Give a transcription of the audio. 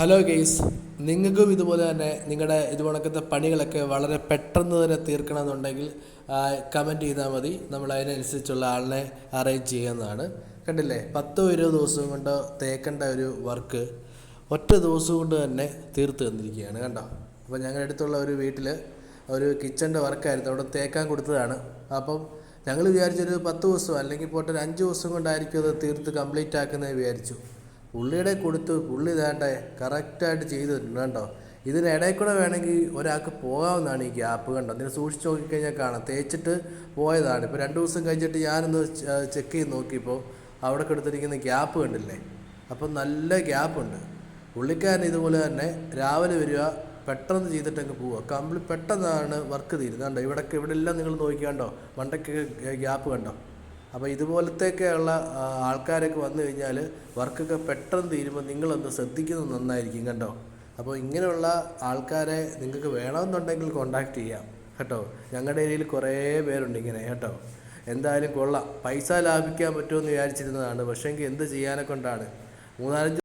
Hello guys നിങ്ങൾക്കും ഇതുപോലെ തന്നെ നിങ്ങളുടെ ഇതുപോലത്തെ പണികളൊക്കെ വളരെ പെട്ടെന്ന് തന്നെ തീർക്കണമെന്നുണ്ടെങ്കിൽ കമന്റ് ചെയ്താൽ മതി. നമ്മൾ അതിനനുസരിച്ചുള്ള ആളിനെ അറേഞ്ച് ചെയ്യുന്നതാണ് കണ്ടില്ലേ? പത്തോ ഇരുപത് ദിവസം കൊണ്ട് തേക്കേണ്ട ഒരു വർക്ക് ഒറ്റ ദിവസം കൊണ്ട് തന്നെ തീർത്ത് തന്നിരിക്കുകയാണ് കണ്ടോ? അപ്പോൾ ഞങ്ങളുടെ അടുത്തുള്ള ഒരു വീട്ടിൽ ഒരു കിച്ചന്റെ വർക്കായിരുന്നു അവിടെ തേക്കാൻ കൊടുത്തതാണ്. അപ്പം ഞങ്ങൾ വിചാരിച്ചൊരു പത്ത് ദിവസം അല്ലെങ്കിൽ പോട്ടെ ഒരു അഞ്ച് ദിവസം കൊണ്ടായിരിക്കും അത് തീർത്ത് കംപ്ലീറ്റ് ആക്കുന്നത് വിചാരിച്ചു. പുള്ളിയുടെ കൊടുത്ത് പുള്ളി ഇതാട്ടെ കറക്റ്റായിട്ട് ചെയ്തു തരുന്നുണ്ട് കേട്ടോ ഇതിനിടയിൽ കൂടെ വേണമെങ്കിൽ ഒരാൾക്ക് പോകാവുന്നതാണ് ഈ ഗ്യാപ്പ് കണ്ടോ? അതിനെ സൂക്ഷിച്ച് നോക്കിക്കഴിഞ്ഞാൽ കാണാം. തേച്ചിട്ട് പോയതാണ്. ഇപ്പോൾ രണ്ട് ദിവസം കഴിഞ്ഞിട്ട് ഞാനൊന്ന് ചെക്ക് ചെയ്ത് നോക്കിയപ്പോൾ അവിടെ കൊടുത്തിരിക്കുന്ന ഗ്യാപ്പ് കണ്ടില്ലേ? അപ്പം നല്ല ഗ്യാപ്പുണ്ട് പുള്ളിക്കാരൻ ഇതുപോലെ തന്നെ രാവിലെ വരിക പെട്ടെന്ന് ചെയ്തിട്ടങ്ങ് പോവുക. കംപ്ലീറ്റ് പെട്ടെന്നാണ് വർക്ക് തീരുന്നത്. കണ്ടോ? ഇവിടെ ഇവിടെ എല്ലാം നിങ്ങൾ നോക്കിക്കാണ്ടോ മണ്ടയ്ക്ക് ഗ്യാപ്പ് കണ്ടോ? അപ്പോൾ ഇതുപോലത്തെയൊക്കെയുള്ള ആൾക്കാരൊക്കെ വന്നു കഴിഞ്ഞാൽ വർക്കൊക്കെ പെട്ടെന്ന് തീരുമ്പോൾ നിങ്ങളൊന്ന് ശ്രദ്ധിക്കുന്നത് നന്നായിരിക്കും കേട്ടോ അപ്പോൾ ഇങ്ങനെയുള്ള ആൾക്കാരെ നിങ്ങൾക്ക് വേണമെന്നുണ്ടെങ്കിൽ കോണ്ടാക്ട് ചെയ്യാം കേട്ടോ. ഞങ്ങളുടെ ഏരിയയിൽ കുറേ പേരുണ്ട് ഇങ്ങനെ കേട്ടോ. എന്തായാലും കൊള്ളാം. പൈസ ലാഭിക്കാൻ പറ്റുമെന്ന് വിചാരിച്ചിരുന്നതാണ്. പക്ഷേങ്കിൽ എന്ത് ചെയ്യാനെ കൊണ്ടാണ്? മൂന്നാലഞ്ച്